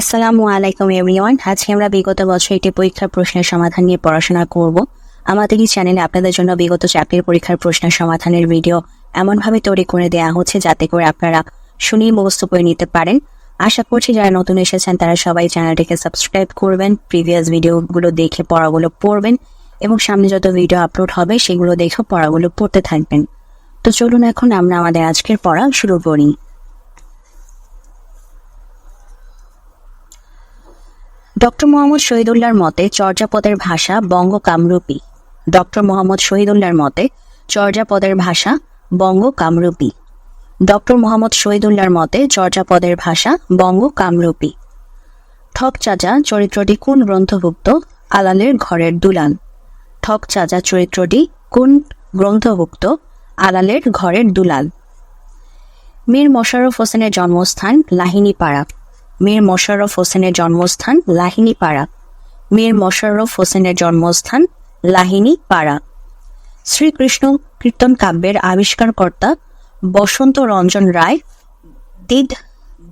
আসসালামু আলাইকুম এভরিওয়ান আজকে আমরা বিগত বছর একটি পরীক্ষার প্রশ্নের সমাধান নিয়ে পড়াশোনা করব। আমাদের এই চ্যানেলে আপনাদের জন্য বিগত চাকরির পরীক্ষার প্রশ্নের সমাধানের ভিডিও এমনভাবে তৈরি করে দেওয়া হচ্ছে যাতে করে আপনারা শুনেই মুখস্থ করে নিতে পারেন। আশা করছি যারা নতুন এসেছেন, তারা সবাই চ্যানেলটিকে সাবস্ক্রাইব করবেন প্রিভিয়াস ভিডিওগুলো দেখে পড়াগুলো পড়বেন এবং সামনে যত ভিডিও আপলোড হবে, সেগুলো দেখে পড়াগুলো পড়তে থাকবেন। তো চলুন এখন আমরা আমাদের আজকের পড়া শুরু করি। ডক্টর মোহাম্মদ শহীদুল্লাহর মতে চর্যাপদের ভাষা বঙ্গ কামরূপী ডক্টর মোহাম্মদ শহীদুল্লাহর মতে চর্যাপদের ভাষা বঙ্গ কামরূপী ডক্টর মোহাম্মদ শহীদুল্লাহর মতে চর্যাপদের ভাষা বঙ্গ কামরূপী ঠক চাচা চরিত্রটি কোন গ্রন্থভুক্ত? আলালের ঘরের দুলাল। ঠক চাচা চরিত্রটি কোন গ্রন্থভুক্ত? আলালের ঘরের দুলাল। মীর মোশাররফ হোসেনের জন্মস্থান লাহিনীপাড়া। মীর মোশাররফ হোসেনের জন্মস্থান লাহিনী পাড়া মীর মোশাররফ হোসেনের জন্মস্থান লাহিনী পাড়া শ্রীকৃষ্ণ কীর্তন কাব্যের আবিষ্কারকর্তা বসন্ত রঞ্জন রায়, দিদ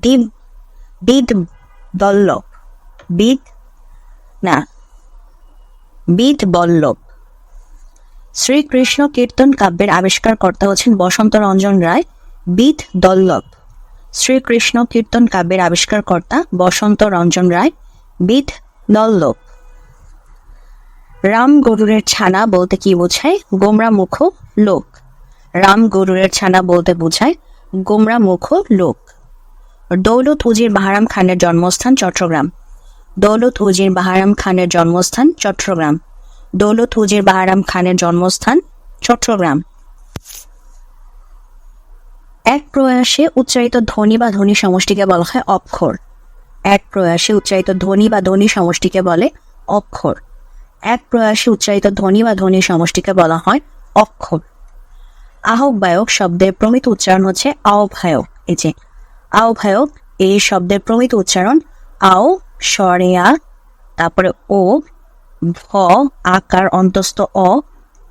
দিব বিদ বল্লভ বিদ না বিদ বল্লভ। শ্রীকৃষ্ণ কীর্তন কাব্যের আবিষ্কারকর্তা হচ্ছেন বসন্ত রঞ্জন রায় বিদ দল্লভ শ্রীকৃষ্ণ কীর্তন কাব্যের আবিষ্কারকর্তা বসন্ত রঞ্জন রায়, বিদ দল্লভ রাম গরুরের ছানা বলতে কি বোঝায়? গোমরা মুখ লোক। রাম গরুরের ছানা বলতে বোঝায় গোমরা মুখ লোক। দৌলত উজির বাহারাম খানের জন্মস্থান চট্টগ্রাম। দৌলত উজির বাহারাম খানের জন্মস্থান চট্টগ্রাম। দৌলত উজির বাহারাম খানের জন্মস্থান চট্টগ্রাম। এক প্রয়াসে উচ্চারিত ধ্বনি বা ধ্বনি সমষ্টিকে বলা হয় অক্ষর। এক প্রয়াসে উচ্চারিত ধ্বনি বা ধ্বনি সমষ্টিকে বলে অক্ষর। এক প্রয়াসে উচ্চারিত ধ্বনি বা ধ্বনি সমষ্টিকে বলা হয় অক্ষর। আহ্বায়ক শব্দের প্রমিত উচ্চারণ হচ্ছে আহ্বায়ক। এই যে, আহ্বায়ক এই শব্দের প্রমিত উচ্চারণ আও স্বরে আ তারপরে ও, ভ, আকার, অন্তস্থ, অ,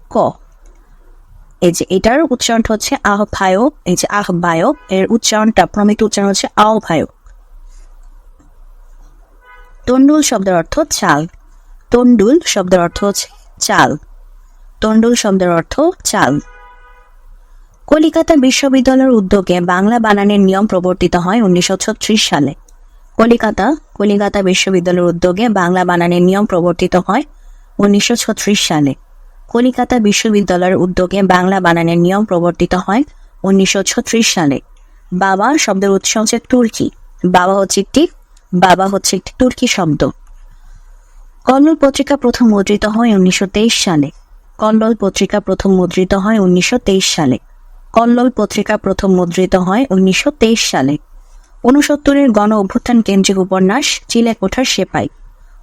ক। এই যে এটার উচ্চারণটা হচ্ছে আহ্বায়ক এই যে আহ্বায়ক এর উচ্চারণটা, প্রমিত উচ্চারণ হচ্ছে আহ্বায়ক তন্ডুল শব্দের অর্থ চাল। তন্ডুল শব্দের অর্থ হচ্ছে চাল। তন্ডুল শব্দের অর্থ চাল। কলিকাতা বিশ্ববিদ্যালয়ের উদ্যোগে বাংলা বানানের নিয়ম প্রবর্তিত হয় উনিশশো ছত্রিশ সালে। কলিকাতা কলিকাতা বিশ্ববিদ্যালয়ের উদ্যোগে বাংলা বানানের নিয়ম প্রবর্তিত হয় উনিশশো ছত্রিশ সালে। কলিকাতা বিশ্ববিদ্যালয়ের উদ্যোগে বাংলা বানানের নিয়ম প্রবর্তিত হয় উনিশশো ছত্রিশ সালে। বাবা শব্দের উৎস হচ্ছে তুর্কি। বাবা হচ্ছে একটি বাবা হচ্ছে একটি তুর্কি শব্দ। কল্লোল পত্রিকা প্রথম মুদ্রিত হয় উনিশশো তেইশ সালে। কল্লোল পত্রিকা প্রথম মুদ্রিত হয় উনিশশো তেইশ সালে। কল্লোল পত্রিকা প্রথম মুদ্রিত হয় উনিশশো তেইশ সালে। ঊনসত্তরের গণ অভ্যুত্থান কেন্দ্রিক উপন্যাস চিলে কোঠার সেপাই।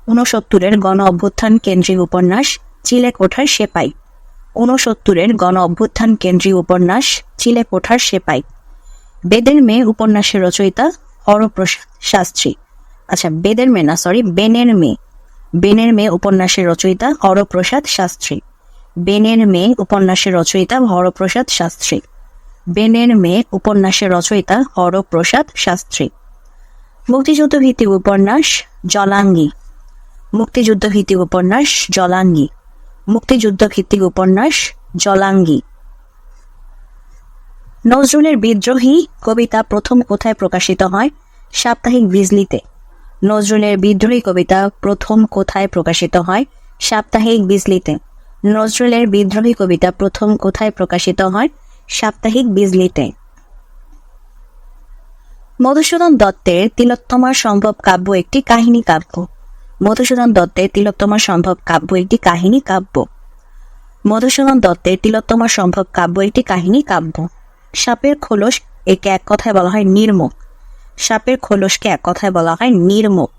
ঊনসত্তরের গণ অভ্যুত্থান কেন্দ্রিক উপন্যাস চিলে কোঠার সেপাই। ঊনসত্তরের গণ অভ্যুত্থান কেন্দ্রীয় উপন্যাস চিলে কোঠার সেপাই। বেদের মেয়ে উপন্যাসের রচয়িতা হরপ্রসাদ শাস্ত্রী। আচ্ছা বেদের মেয়ে না সরি বেনের মেয়ে। বেনের মেয়ে উপন্যাসের রচয়িতা হরপ্রসাদ শাস্ত্রী। বেনের মেয়ে উপন্যাসের রচয়িতা হরপ্রসাদ শাস্ত্রী। বেনের মেয়ে উপন্যাসের রচয়িতা হরপ্রসাদ শাস্ত্রী। মুক্তিযুদ্ধ ভিত্তিক উপন্যাস জলাঙ্গি। মুক্তিযুদ্ধ ভিত্তিক উপন্যাস জলাঙ্গি। মুক্তিযুদ্ধ ভিত্তিক উপন্যাস জলাঙ্গি। নজরুলের বিদ্রোহী কবিতা প্রথম কোথায় প্রকাশিত হয়? সাপ্তাহিক বিজলিতে। নজরুলের বিদ্রোহী কবিতা প্রথম কোথায় প্রকাশিত হয়? সাপ্তাহিক বিজলিতে। নজরুলের বিদ্রোহী কবিতা প্রথম কোথায় প্রকাশিত হয়? সাপ্তাহিক বিজলিতে। মধুসূদন দত্তের তিলোত্তমার সম্ভব কাব্য একটি কাহিনী কাব্য। মধুসূদন দত্তের তিলোত্তমা সম্ভব কাব্য একটি কাহিনী কাব্য। মধুসূদন দত্তের তিলোত্তমা সম্ভব কাব্য একটি কাহিনী কাব্য। সাপের খোলস একে এক কথায় বলা হয় নির্মুখ সাপের খোলসকে এক কথায় বলা হয় নির্মুখ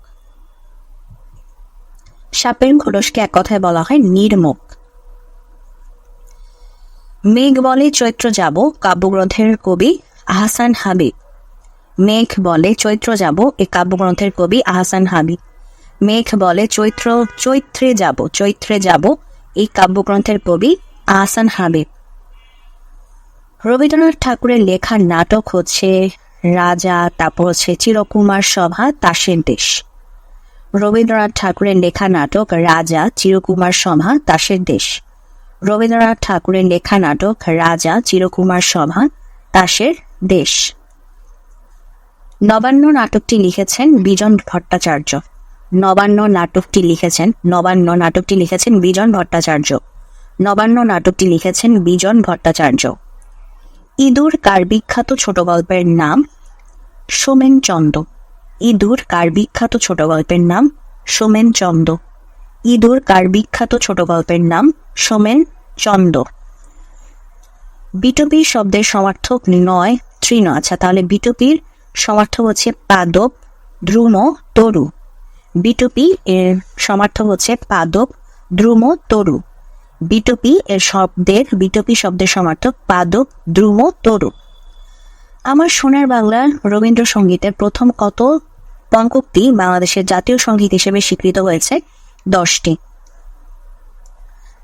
সাপের খোলসকে এক কথায় বলা হয় নির্মুখ মেঘ বলে চৈত্র যাব, কাব্যগ্রন্থের কবি আহসান হাবিব মেঘ বলে চৈত্র যাব, এ কাব্যগ্রন্থের কবি আহসান হাবিব মেঘ বলে চৈত্র, চৈত্রে যাব চৈত্রে যাব, এই কাব্যগ্রন্থের কবি আহসান হাবিব। রবীন্দ্রনাথ ঠাকুরের লেখার নাটক হচ্ছে রাজা, তারপর হচ্ছে চিরকুমার সভা, তাসের দেশ। রবীন্দ্রনাথ ঠাকুরের লেখা নাটক রাজা, চিরকুমার সভা, তাসের দেশ। রবীন্দ্রনাথ ঠাকুরের লেখা নাটক রাজা, চিরকুমার সভা, তাসের দেশ। নবান্ন নাটকটি লিখেছেন বিজন ভট্টাচার্য। নবান্ন নাটকটি লিখেছেন, নবান্ন নাটকটি লিখেছেন বিজন ভট্টাচার্য। নবান্ন নাটকটি লিখেছেন বিজন ভট্টাচার্য। ইঁদুর কার বিখ্যাত ছোট গল্পের নাম? সোমেন চন্দ। ইঁদুর কার বিখ্যাত ছোট গল্পের নাম? সোমেন চন্দ। ইঁদুর কার বিখ্যাত ছোট গল্পের নাম? সোমেন চন্দ। বিটপি শব্দের সমার্থক নয়, তৃণ। আচ্ছা তাহলে বিটপির সমার্থক হচ্ছে পাদব দ্রুম তরু। বিটপি এর সমার্থক হচ্ছে পাদপ, দ্রুম, তরু। বিটপি এর শব্দের বিটপি শব্দের সমার্থক পাদপ, দ্রুম, তরু। আমার সোনার বাংলা রবীন্দ্রসঙ্গীতের প্রথম কত পঙ্কক্তি বাংলাদেশের জাতীয় সংগীত হিসেবে স্বীকৃত হয়েছে? দশটি।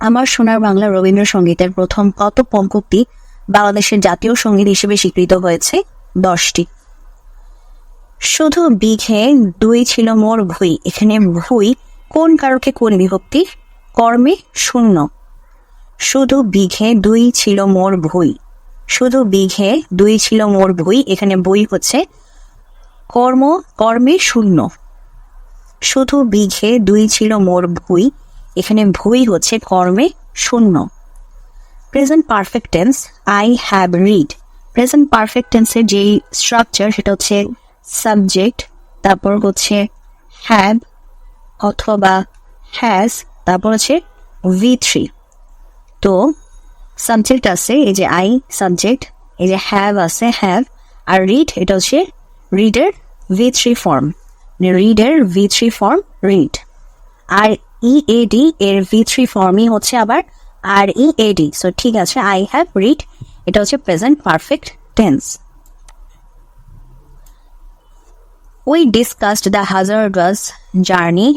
আমার সোনার বাংলা রবীন্দ্রসঙ্গীতের প্রথম কত পঙ্কক্তি বাংলাদেশের জাতীয় সংগীত হিসেবে স্বীকৃত হয়েছে? দশটি। শুধু বিঘে দুই ছিল মোর ভুই। এখানে ভুই কোন কারকে কোন বিভক্তি? কর্মে শূন্য। শুধু বিঘে দুই ছিল মোর ভুই। শুধু বিঘে দুই ছিল মোর ভুই, এখানে বই হচ্ছে কর্ম, কর্মে শূন্য। শুধু বিঘে দুই ছিল মোর ভুই, এখানে ভুই হচ্ছে কর্মে শূন্য। Present perfect tense, I have read. Present perfect টেন্সের যেই স্ট্রাকচার সেটা হচ্ছে সাবজেক্ট তারপর হচ্ছে হ্যাভ অথবা হ্যাজ তারপর হচ্ছে ভি থ্রি তো সাবজেক্ট আছে, এই যে আই সাবজেক্ট এই যে হ্যাভ আছে হ্যাভ আর রিড এটা হচ্ছে রিডের V three form রিডের V three form read R E A D এর ভি থ্রি ফর্মই হচ্ছে আবার আর ই এ ডি সো ঠিক আছে আই হ্যাভ রিড এটা হচ্ছে present perfect tense we discussed the hazardous journey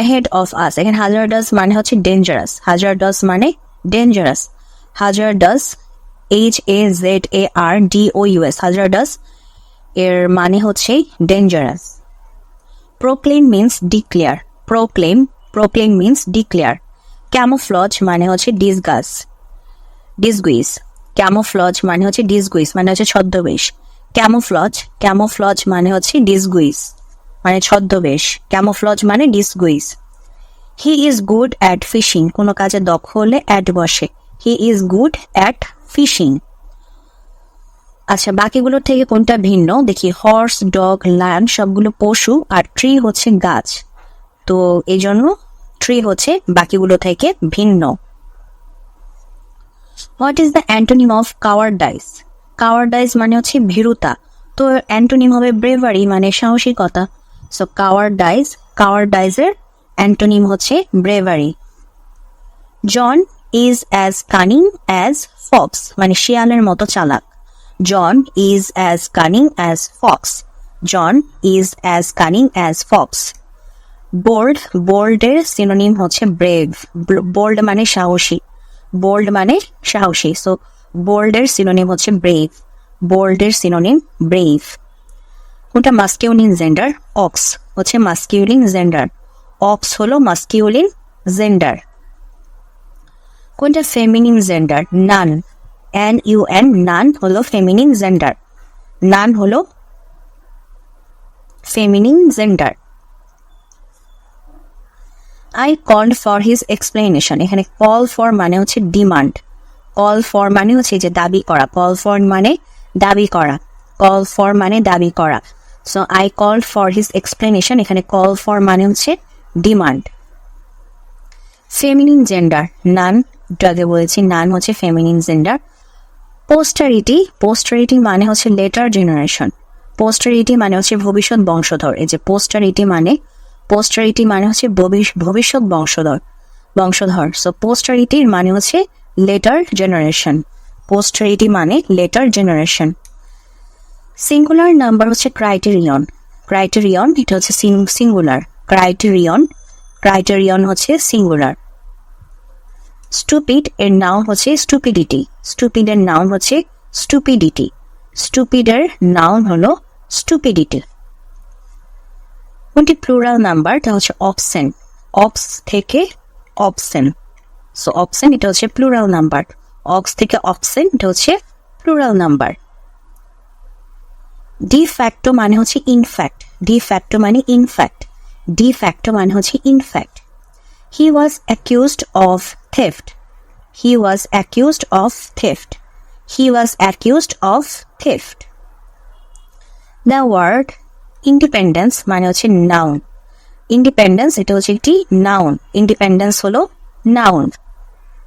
ahead of us. এখানে হাজারডাস মানে হচ্ছে ডেঞ্জারাস হাজারডাস মানে dangerous hazardous H A Z A R D O U S hazardous এর মানে হচ্ছে dangerous proclaim means declare proclaim proclaim means declare camouflage মানে হচ্ছে disguise ডিসগুইস ক্যামোফ্লজ মানে হচ্ছে ডিসগুইস মানে হচ্ছে ছদ্মবেশ. ক্যামোফ্লজ ক্যামোফ্লজ মানে হচ্ছে ডিসগুইস মানে ছদ্মবেশ। ক্যামোফ্লজ মানে disguise he is good at fishing কোনো কাজে দক্ষ হলে অ্যাট বসে। He is good at fishing আচ্ছা বাকিগুলোর থেকে কোনটা ভিন্ন? দেখি হর্স ডগ ল্যান্ড সবগুলো পশু আর ট্রি হচ্ছে গাছ। তো এই জন্য ট্রি হচ্ছে বাকিগুলো থেকে ভিন্ন। What is the antonym of cowardice cowardice মানে হচ্ছে ভীরুতা। তো অ্যান্টোনিম হবে ব্রেভারি মানে সাহসিকতা। সো কাওয়ারডাইস কাওয়ারডাইজের অ্যান্টোনিম হচ্ছে bravery. John is as cunning as fox মানে শিয়ালের মতো চালাক। John is as cunning as fox John is as cunning as fox bold বোল্ডের synonym হচ্ছে ব্রেভ বোল্ড মানে সাহসী। বোল্ড মানে সাহসী। সো বোল্ডের সিনোনিম হচ্ছে ব্রেভ বোল্ডের সিনোনিম ব্রেভ কোনটা মাস্কিউলিন জেন্ডার অক্স হচ্ছে মাস্কিউলিন জেন্ডার অক্স হলো মাস্কিউলিন জেন্ডার কোনটা feminine gender nun N U N nun হলো ফেমিনিন জেন্ডার নান হলো feminine gender I called for his explanation এখানে কল ফর মানে হচ্ছে ডিমান্ড কল ফর মানে হচ্ছে যে দাবি করা। কল ফর মানে দাবি করা। কল ফর মানে দাবি করা। So I call for his explanation এখানে কল ফর মানে হচ্ছে ডিমান্ড ফেমিনিন জেন্ডার নান আগে বলেছি নান হচ্ছে ফেমিনিন জেন্ডার পোস্টারিটি পোস্টারিটি মানে হচ্ছে লেটার জেনারেশন পোস্টারিটি মানে হচ্ছে ভবিষ্যৎ বংশধর। এই যে পোস্টারিটি মানে পোস্টারিটি মানে হচ্ছে ভবিষ- ভবিষ্যৎ বংশধর বংশধর। সো পোস্টারিটির মানে হচ্ছে লেটার জেনারেশন পোস্টারিটি মানে লেটার জেনারেশন সিঙ্গুলার নাম্বার হচ্ছে ক্রাইটেরিয়ন ক্রাইটেরিয়ন এটা হচ্ছে সিঙ্গুলার ক্রাইটেরিয়ন ক্রাইটেরিয়ন হচ্ছে সিঙ্গুলার স্টুপিড এর নাম হচ্ছে স্টুপিডিটি স্টুপিড এর নাউন হচ্ছে স্টুপিডিটি স্টুপিডের নাউন হলো স্টুপিডিটি কোনটি প্লুরাল নাম্বার তা হচ্ছে অপশন অপস থেকে অপশন সো অপশন এটা হচ্ছে প্লুরাল নাম্বার অক্স থেকে অপশন এটা হচ্ছে প্লুরাল নাম্বার ডি ফ্যাক্টো মানে হচ্ছে ইনফ্যাক্ট ডি ফ্যাক্টো মানে ইনফ্যাক্ট ডি ফ্যাক্টো মানে হচ্ছে in fact he was accused of theft he was accused of theft he was accused of theft the word independence মানে হচ্ছে noun independence এটা হচ্ছে একটি নাউন ইন্ডিপেন্ডেন্স হলো নাউন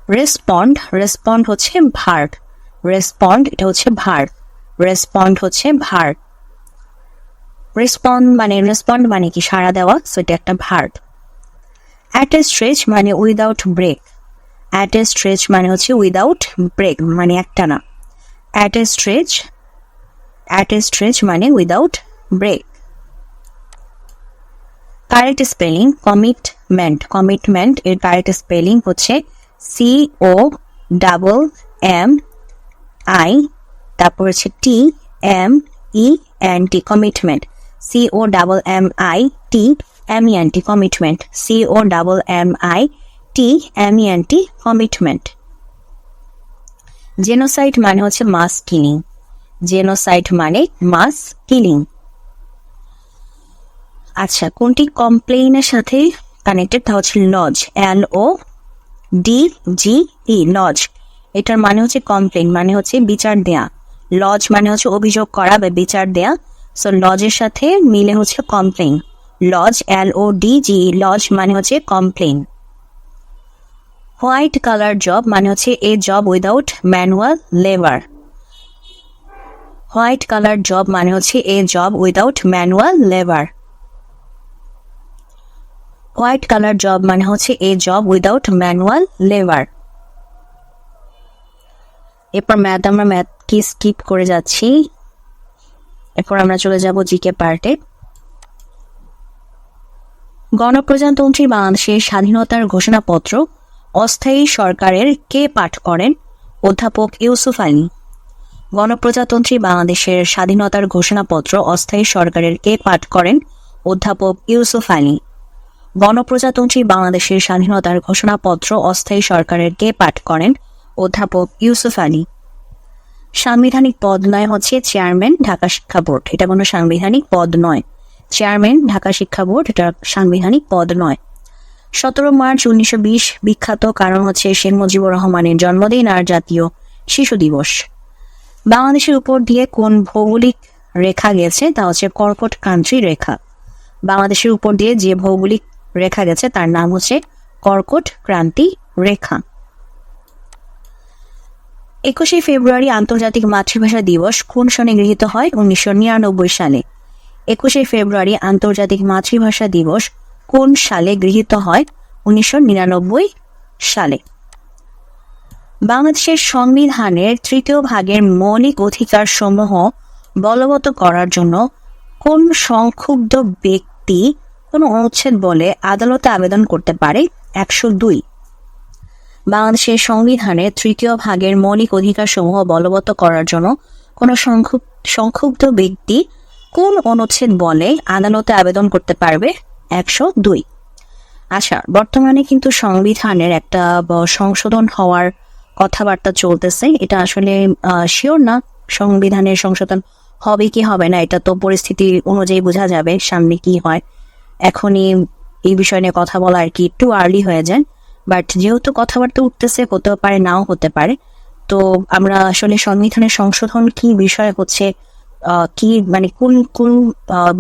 রেসপন্ড রেসপন্ড হচ্ছে ভার্ব রেসপন্ড এটা হচ্ছে ভার্ব রেসপন্ড হচ্ছে ভার্ব রেসপন্ড মানে রেসপন্ড মানে কি? সাড়া দেওয়া সো এটা একটা ভার্ব অ্যাট এ স্ট্রেচ মানে without break at a stretch মানে হচ্ছে উইদাউট ব্রেক মানে একটা না। At a stretch at a stretch মানে without break correct spelling commitment commitment এর কারেক্ট স্পেলিং হচ্ছে C O double M I তারপর হচ্ছে T M E N T commitment C O double M I T M E N T commitment C O double M I T M E N T commitment genocide মানে হচ্ছে মাস killing genocide মানে মাস killing আচ্ছা কোনটি কমপ্লেইনের সাথে connected তা হচ্ছে lodge L O D G E lodge এটার মানে হচ্ছে কমপ্লেন মানে হচ্ছে বিচার দেয়া। লজ মানে হচ্ছে অভিযোগ করা বা বিচার দেয়া। সো লজের সাথে মিলে হচ্ছে complain lodge L O D G lodge মানে হচ্ছে কমপ্লেন হোয়াইট কালার জব মানে হচ্ছে a job without manual labour white collar job মানে হচ্ছে a job without manual labour white collar job মানে হচ্ছে a job without manual labour. এরপর math, আমরা ম্যাথ কি স্কিপ করে যাচ্ছি। এরপর আমরা চলে যাব জিকে পার্টে। গণপ্রজাতন্ত্রী বাংলাদেশের স্বাধীনতার ঘোষণাপত্র অস্থায়ী সরকারের কে পাঠ করেন? অধ্যাপক ইউসুফ আলী। গণপ্রজাতন্ত্রী বাংলাদেশের স্বাধীনতার ঘোষণাপত্র অস্থায়ী সরকারের কে পাঠ করেন? অধ্যাপক ইউসুফ আলী। গণপ্রজাতন্ত্রী বাংলাদেশের স্বাধীনতার ঘোষণাপত্র অস্থায়ী সরকারের কে পাঠ করেন অধ্যাপক ইউসুফ আলী। সাংবিধানিক পদ নয় হচ্ছে চেয়ারম্যান, ঢাকা শিক্ষা বোর্ড। এটা কোনো সাংবিধানিক পদ নয়। চেয়ারম্যান, ঢাকা শিক্ষা বোর্ড, এটা সাংবিধানিক পদ নয়। সতেরো মার্চ উনিশশো বিশ বিখ্যাত কারণ হচ্ছে শেখ মুজিবুর রহমানের জন্মদিন আর জাতীয় শিশু দিবস। বাংলাদেশের উপর দিয়ে কোন ভৌগোলিক রেখা গেছে তা হচ্ছে কর্কট কান্ট্রি রেখা। বাংলাদেশের উপর দিয়ে যে ভৌগোলিক রেখা গেছে, তার নাম হচ্ছে কর্কট ক্রান্তি রেখা। একুশে ফেব্রুয়ারি আন্তর্জাতিক মাতৃভাষা দিবস কোন সনে গৃহীত হয়? উনিশশো নিরানব্বই সালে। একুশে ফেব্রুয়ারি আন্তর্জাতিক মাতৃভাষা দিবস কোন সালে গৃহীত হয়? উনিশশো নিরানব্বই সালে। বাংলাদেশের সংবিধানের তৃতীয় ভাগের মৌলিক অধিকার সমূহ বলবৎ করার জন্য কোন সংক্ষুব্ধ ব্যক্তি কোন অনুচ্ছেদ বলে আদালতে আবেদন করতে পারে একশো দুই। বাংলাদেশের সংবিধানের তৃতীয় ভাগের মৌলিক অধিকার সমূহ বলবৎ করার জন্য কোন সংক্ষুব্ধ ব্যক্তি কোন অনুচ্ছেদ বলে আদালতে আবেদন করতে পারবে একশো দুই। আচ্ছা বর্তমানে কিন্তু সংবিধানের একটা সংশোধন হওয়ার কথাবার্তা চলতেছে। এটা আসলে শিওর না? সংবিধানের সংশোধন হবে কি হবে না? এটা তো পরিস্থিতি অনুযায়ী বোঝা যাবে সামনে কি হয়। এখনই এই বিষয় নিয়ে কথা বলা আর কি একটু আর্লি হয়ে যায় বাট যেহেতু কথাবার্তা উঠতেছে, হতেও পারে, নাও হতে পারে, তো আমরা আসলে সংবিধানের সংশোধন কি বিষয় হচ্ছে কি মানে কোন কোন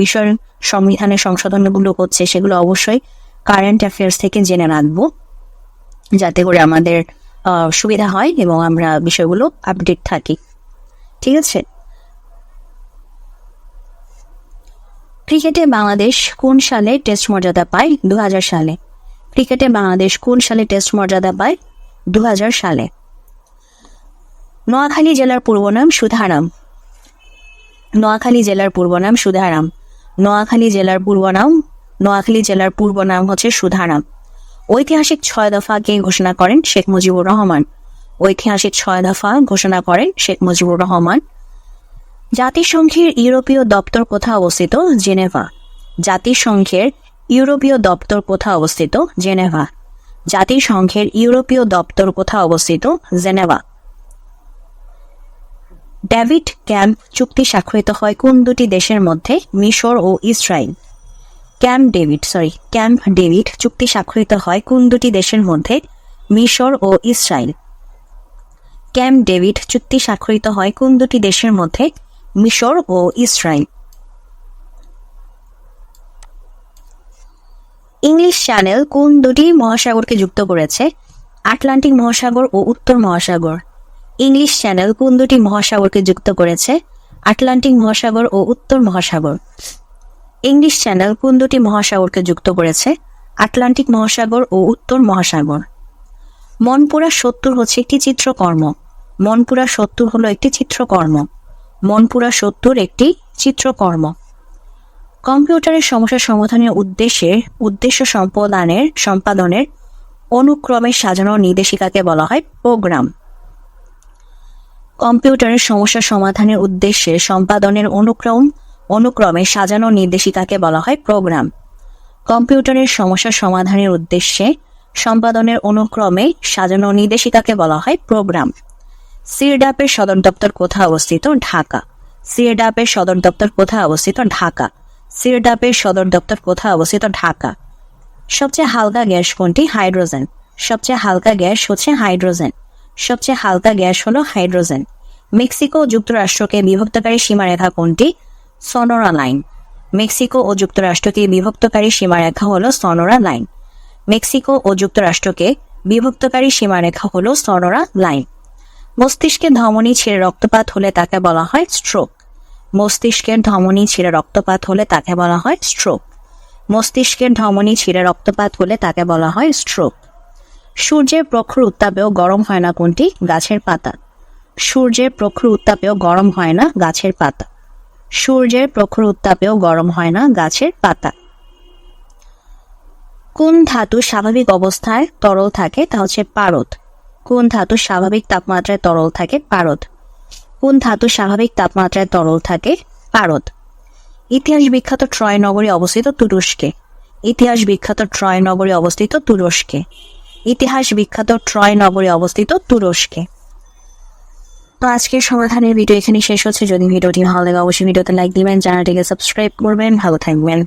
বিষয়ের সংবিধানের সংশোধনগুলো হচ্ছে সেগুলো অবশ্যই কারেন্ট অ্যাফেয়ার্স থেকে জেনে রাখব, যাতে করে আমাদের সুবিধা হয় এবং আমরা বিষয়গুলো আপডেট থাকি, ঠিক আছে? ক্রিকেটে বাংলাদেশ কোন সালে টেস্ট মর্যাদা পায়? দু হাজার সালে। ক্রিকেটে বাংলাদেশ কোন সালে টেস্ট মর্যাদা পায়? দু হাজার সালে। নোয়াখালী জেলার পূর্ব নাম সুধারাম। নোয়াখালী জেলার পূর্ব নাম সুধারাম। নোয়াখালী জেলার পূর্ব নাম, নোয়াখালী জেলার পূর্ব নাম হচ্ছে সুধারাম। ঐতিহাসিক ছয় দফা কে ঘোষণা করেন? শেখ মুজিবুর রহমান। ঐতিহাসিক ছয় দফা ঘোষণা করেন শেখ মুজিবুর রহমান। জাতিসংঘের ইউরোপীয় দপ্তর কোথায় অবস্থিত? জেনেভা। জাতিসংঘের ইউরোপীয় দপ্তর কোথায় অবস্থিত? জেনেভা। জাতিসংঘের ইউরোপীয় দপ্তর কোথায় অবস্থিত? জেনেভা। ডেভিড ক্যাম্প চুক্তি স্বাক্ষরিত হয় কোন দুটি দেশের মধ্যে? মিশর ও Israel Camp David sorry Camp David চুক্তি স্বাক্ষরিত হয় কোন দুটি দেশের মধ্যে? মিশর ও ইসরায়েল ক্যাম্প ডেভিড চুক্তি স্বাক্ষরিত হয় কোন দুটি দেশের মধ্যে? মিশর ও ইসরায়েল ইংলিশ চ্যানেল কোন দুটি মহাসাগরকে যুক্ত করেছে? আটলান্টিক মহাসাগর ও উত্তর মহাসাগর। ইংলিশ চ্যানেল কোন দুটি মহাসাগরকে যুক্ত করেছে? আটলান্টিক মহাসাগর ও উত্তর মহাসাগর। ইংলিশ চ্যানেল কোন দুটি মহাসাগরকে যুক্ত করেছে? আটলান্টিক মহাসাগর ও উত্তর মহাসাগর। মনপুরা সত্তর হচ্ছে একটি চিত্রকর্ম। মনপুরা সত্তর হলো একটি চিত্রকর্ম। মনপুরা সত্তর একটি চিত্রকর্ম। কম্পিউটারের সমস্যা সমাধানের উদ্দেশ্যে উদ্দেশ্য সম্পাদনের সম্পাদনের অনুক্রমে সাজানো নির্দেশিকাকে বলা হয় প্রোগ্রাম। কম্পিউটারের সমস্যা সমাধানের উদ্দেশ্যে সম্পাদনের অনুক্রম অনুক্রমে সাজানো নির্দেশিকাকে বলা হয় প্রোগ্রাম। কম্পিউটারের সমস্যা সমাধানের উদ্দেশ্যে সম্পাদনের অনুক্রমে সাজানো নির্দেশিকাকে বলা হয় প্রোগ্রাম। সিরডাপের সদর দপ্তর কোথায় অবস্থিত? ঢাকা। সিরডাপের সদর দপ্তর কোথায় অবস্থিত? ঢাকা। সিরডাপের সদর দপ্তর কোথায় অবস্থিত? ঢাকা। সবচেয়ে হালকা গ্যাস কোনটি? হাইড্রোজেন। সবচেয়ে হালকা গ্যাস হচ্ছে হাইড্রোজেন। সবচেয়ে হালকা গ্যাস হলো হাইড্রোজেন। মেক্সিকো যুক্তরাষ্ট্রকে বিভক্তকারী সীমারেখা কোনটি? Sonora line. মেক্সিকো ও যুক্তরাষ্ট্রকে বিভক্তকারী সীমারেখা হলো সনোরা লাইন। মেক্সিকো ও যুক্তরাষ্ট্রকে বিভক্তকারী সীমারেখা হলো সনোরা লাইন। মস্তিষ্কের ধমনী ছিঁড়ে রক্তপাত হলে তাকে বলা হয় স্ট্রোক মস্তিষ্কের ধমনী ছিঁড়ে রক্তপাত হলে তাকে বলা হয় স্ট্রোক মস্তিষ্কের ধমনী ছিঁড়ে রক্তপাত হলে তাকে বলা হয় স্ট্রোক সূর্যের প্রখর উত্তাপেও গরম হয় না কোনটি? গাছের পাতা। সূর্যের প্রখর উত্তাপেও গরম হয় না গাছের পাতা। সূর্যের প্রখর উত্তাপেও গরম হয় না গাছের পাতা। কোন ধাতু স্বাভাবিক অবস্থায় তরল থাকে তা হচ্ছে পারদ। কোন ধাতু স্বাভাবিক তাপমাত্রায় তরল থাকে? পারদ। কোন ধাতু স্বাভাবিক তাপমাত্রায় তরল থাকে? পারদ। ইতিহাস বিখ্যাত ট্রয় নগরী অবস্থিত তুরস্কে। ইতিহাস বিখ্যাত ট্রয় নগরী অবস্থিত তুরস্কে। ইতিহাস বিখ্যাত ট্রয় নগরী অবস্থিত তুরস্কে। তো আজকের সমাধানের ভিডিও এখানে শেষ হচ্ছে। যদি ভিডিওটি ভালো লাগে, অবশ্যই ভিডিওতে লাইক দিবেন, চ্যানেলটিকে সাবস্ক্রাইব করবেন। ভালো থাকবেন।